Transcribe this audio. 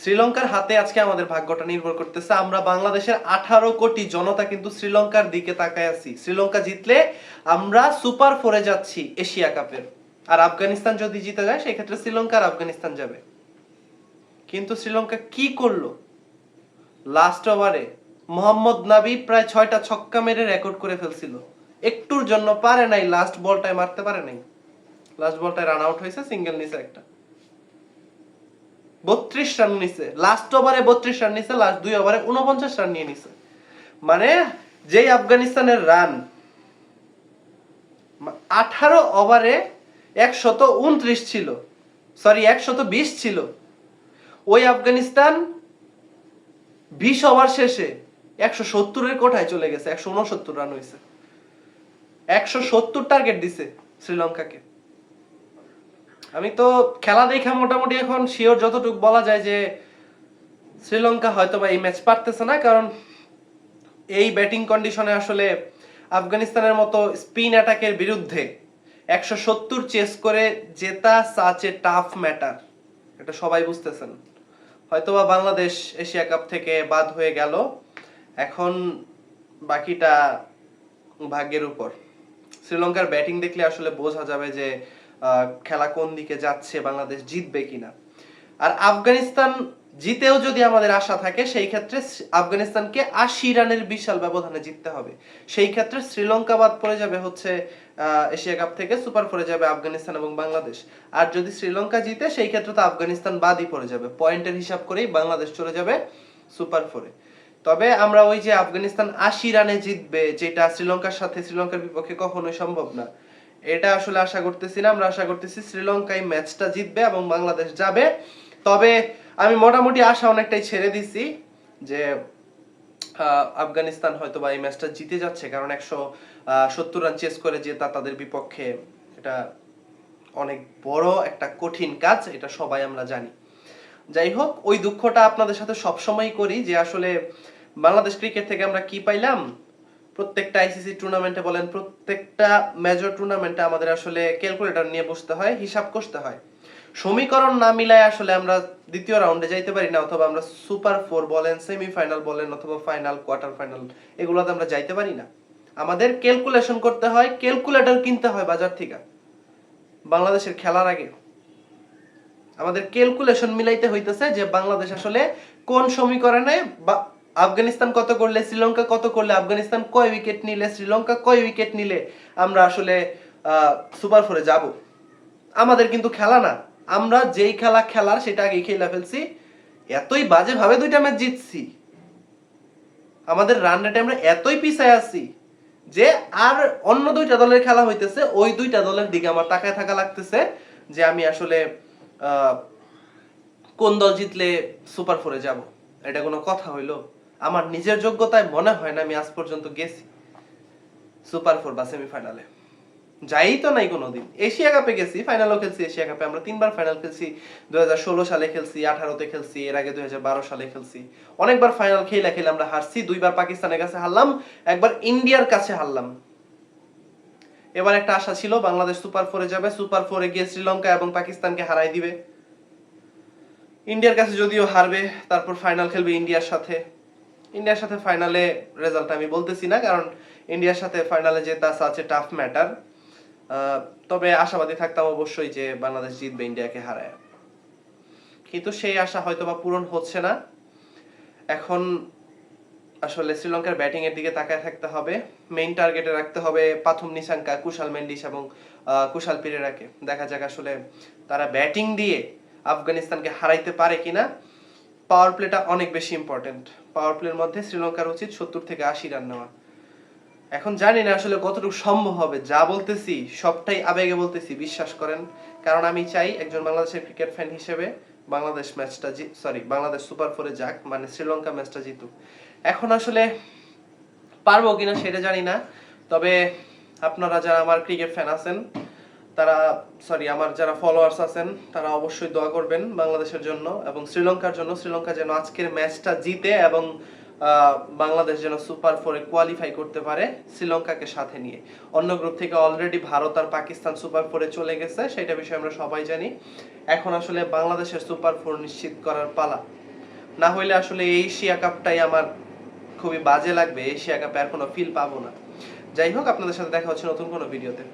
শ্রীলঙ্কার হাতে আজকে আমাদের ভাগ্যটা নির্ভর করতেছে। আমরা বাংলাদেশের আঠারো কোটি জনতা কিন্তু শ্রীলঙ্কার দিকে তাকায় আছি। শ্রীলঙ্কা জিতলে আমরা সুপার ফোরে যাচ্ছি এশিয়া কাপের। আর আফগানিস্তান যদি জিতে যায় সেই ক্ষেত্রে শ্রীলঙ্কা আফগানিস্তান যাবে। কিন্তু শ্রীলঙ্কা কি করল? লাস্ট ওভারে মোহাম্মদ নাবি প্রায় ছয়টা ছক্কা মেরে রেকর্ড করে ফেলছিল। একটুর জন্য পারে নাই লাস্ট বলটায় মারতে পারে নাই। লাস্ট বলটায় রান আউট হয়েছে সিঙ্গেল নিছে একটা। বত্রিশ রান নিছে। লাস্ট ওভারে বত্রিশ রান নিছে লাস্ট দুই ওভারে উনপঞ্চাশ রান নিয়ে নিছে। মানে যেই আফগানিস্তানের রান আঠারো ওভারে একশত উনত্রিশ ছিল। সরি একশত বিশ ছিল। ওই আফগানিস্তান বিশ ওভার শেষে একশো সত্তরের কোঠায় চলে গেছে, একশো উনসত্তর রান হয়েছে একশো সত্তর টার্গেট দিছে শ্রীলঙ্কাকে। আমি তো খেলা দেখা মোটামুটি এখন শিওর যতটুকু বলা যায় যে শ্রীলঙ্কা হয়তো বা এই ম্যাচ পারতেছে না, কারণ এই ব্যাটিং কন্ডিশনে আসলে আফগানিস্তানের মতো স্পিন অ্যাটাকের বিরুদ্ধে একশো সত্তর চেস করে জেতা সাচ এ টাফ ম্যাটার এটা সবাই বুঝতেছেন। হয়তোবা বাংলাদেশ এশিয়া কাপ থেকে বাদ হয়ে গেল। এখন বাকিটা ভাগ্যের উপর। শ্রীলঙ্কার ব্যাটিং দেখলে আসলে বোঝা যাবে যে খেলা কোন দিকে যাচ্ছে, বাংলাদেশ জিতবে কিনা। আর আফগানিস্তান জিতেও যদি আমাদের আশা থাকে, সেই ক্ষেত্রে আফগানিস্তানকে আশি রানের বিশাল ব্যবধানে জিততে হবে। সেই ক্ষেত্রে শ্রীলঙ্কা বাদ পড়ে যাবে হচ্ছে এশিয়া কাপ থেকে, সুপার ফোরে যাবে আফগানিস্তান এবং বাংলাদেশ। আর যদি শ্রীলঙ্কা জিতে, সেই ক্ষেত্রে তো আফগানিস্তান বাদই পড়ে যাবে। পয়েন্টের হিসাব করেই বাংলাদেশ চলে যাবে সুপার ফোরে। তবে আমরা ওই যে আফগানিস্তান আশি রানে জিতবে, যেটা শ্রীলঙ্কার সাথে, শ্রীলঙ্কার বিপক্ষে কখনোই সম্ভব না। এটা আসলে আশা করতেছি না, আমরা আশা করতেছি শ্রীলঙ্কা এই ম্যাচটা জিতবে এবং বাংলাদেশ যাবে। তবে আমি মোটামুটি আশা অনেকটাই ছেড়ে দিছি যে আফগানিস্তান হয়তো বা এই ম্যাচটা জিতে যাচ্ছে, কারণ একশো সত্তর রান চেস করে জেতা তাদের বিপক্ষে এটা অনেক বড় একটা কঠিন কাজ, এটা সবাই আমরা জানি। যাই হোক, ওই দুঃখটা আপনাদের সাথে সবসময় করি যে আসলে বাংলাদেশ ক্রিকেট থেকে আমরা কি পাইলাম? প্রত্যেকটা আইসিসি টুর্নামেন্টে বলেন, প্রত্যেকটা মেজর টুর্নামেন্টে আমাদের আসলে ক্যালকুলেটর নিয়ে বসতে হয়, হিসাব করতে হয়। সমীকরণ না মিলায় আসলে আমরা দ্বিতীয় রাউন্ডে যাইতে পারি না, অথবা আমরা সুপার ফোর বলেন সেমিফাইনাল বলেন, অথবা ফাইনাল কোয়ার্টার ফাইনাল এগুলোতে আমরা যাইতে পারি না। আমাদের ক্যালকুলেশন করতে হয় ক্যালকুলেটর কিনতে হয় বাজার থেকে। বাংলাদেশের খেলার আগে। আমাদের ক্যালকুলেশন মিলাইতে হইতেছে যে বাংলাদেশ আসলে কোন সমীকরণে বা- আফগানিস্তান কত করলে, শ্রীলঙ্কা কত করলে, আফগানিস্তান কয় উইকেট নিলে, শ্রীলঙ্কা কয় উইকেট নিলে আমরা আসলে সুপার ফোরে যাব। আমাদের কিন্তু খেলা না। আমরা যেই খেলা খেলার সেটা আগে খেলা ফেলছি। এতই বাজে ভাবে দুইটা ম্যাচ জিতছি। আমাদের রান রেটে আমরা এতই পিছায় আছি যে আর অন্য দুইটা দলের খেলা হইতেছে, ওই দুইটা দলের দিকে আমার তাকায় থাকা লাগতেছে যে আমি আসলে কোন দল জিতলে সুপার ফোরে যাব। এটা কোনো কথা হইল? আমার নিজের যোগ্যতায় মনে হয় না আমি আজ পর্যন্ত গেছি সুপার ফোর বা সেমিফাইনালে যাই তো নাই কোনোদিন। এশিয়া কাপে গেছি ফাইনালও খেলছি এশিয়া কাপে। আমরা তিনবার ফাইনাল খেলছি দুই হাজার ষোলো সালে খেলছি, আঠারোতে খেলছি, এর আগে দুই সালে খেলছি। অনেকবার ফাইনাল খেলে খেলে আমরা হারছি, দুইবার পাকিস্তানের কাছে হারলাম, একবার ইন্ডিয়ার কাছে হারলাম। এবার একটা আশা ছিল, বাংলাদেশ সুপার ফোরে যাবে, সুপার ফোরে গিয়ে শ্রীলঙ্কা এবং পাকিস্তানকে হারাই দিবে। ইন্ডিয়ার কাছে যদিও হারবে, তারপর ফাইনাল খেলবে ইন্ডিয়ার সাথে। ইন্ডিয়ার সাথে ফাইনালে রেজাল্ট আমি বলতেছি না, কারণ ইন্ডিয়ার সাথে ফাইনালে জেতা আছে টাফ ম্যাটার তবে আশাবাদী থাকতাম অবশ্যই যে বাংলাদেশ জিতবে ইন্ডিয়াকে হারায়। কিন্তু সেই আশা হয়তো বা পূরণ হচ্ছে না। এখন আসলে শ্রীলঙ্কার ব্যাটিং এর দিকে তাকায় থাকতে হবে। মেইন টার্গেটে রাখতে হবে পাথুম নিশাঙ্কা, কুশাল মেন্ডিস এবং কুশাল পিরেরাকে। দেখা যাক আসলে তারা ব্যাটিং দিয়ে আফগানিস্তানকে হারাইতে পারে কিনা। পাওয়ার প্লেটা অনেক বেশি ইম্পর্টেন্ট পাওয়ার প্লের মধ্যে শ্রীলঙ্কার উচিত সত্তর থেকে আশি রান নেওয়া। এখন জানি না আসলে কতটুকু সম্ভব হবে। যা বলতেছি, সবটাই আবেগে বলতেছি, বিশ্বাস করেন। কারণ আমি চাই একজন বাংলাদেশের ক্রিকেট ফ্যান হিসেবে বাংলাদেশ ম্যাচটা সরি বাংলাদেশ সুপার ফোরে যাক মানে শ্রীলঙ্কা ম্যাচটা জিতুক। এখন আসলে পারব কিনা সেটা জানি না। তবে আপনারা যারা আমার ক্রিকেট ফ্যান আছেন তারা সরি আমার যারা ফলোয়ার্স আছেন, তারা অবশ্যই দোয়া করবেন বাংলাদেশের জন্য এবং শ্রীলঙ্কার জন্য। শ্রীলঙ্কা যেন আজকের ম্যাচটা জিতে এবং বাংলাদেশ যেন সুপার ফোরে কোয়ালিফাই করতে পারে শ্রীলঙ্কাকে সাথে নিয়ে। অন্য গ্রুপ থেকে অলরেডি ভারত আর পাকিস্তান সুপার ফোরে চলে গেছে সেটা বিষয়ে আমরা সবাই জানি। এখন আসলে বাংলাদেশের সুপার ফোর নিশ্চিত করার পালা। না হইলে আসলে এশিয়া কাপটাই আমার খুবই বাজে লাগবে, এশিয়া কাপে আর কোনো ফিল পাবো না। যাই হোক, আপনাদের সাথে দেখা হচ্ছে নতুন কোনো ভিডিওতে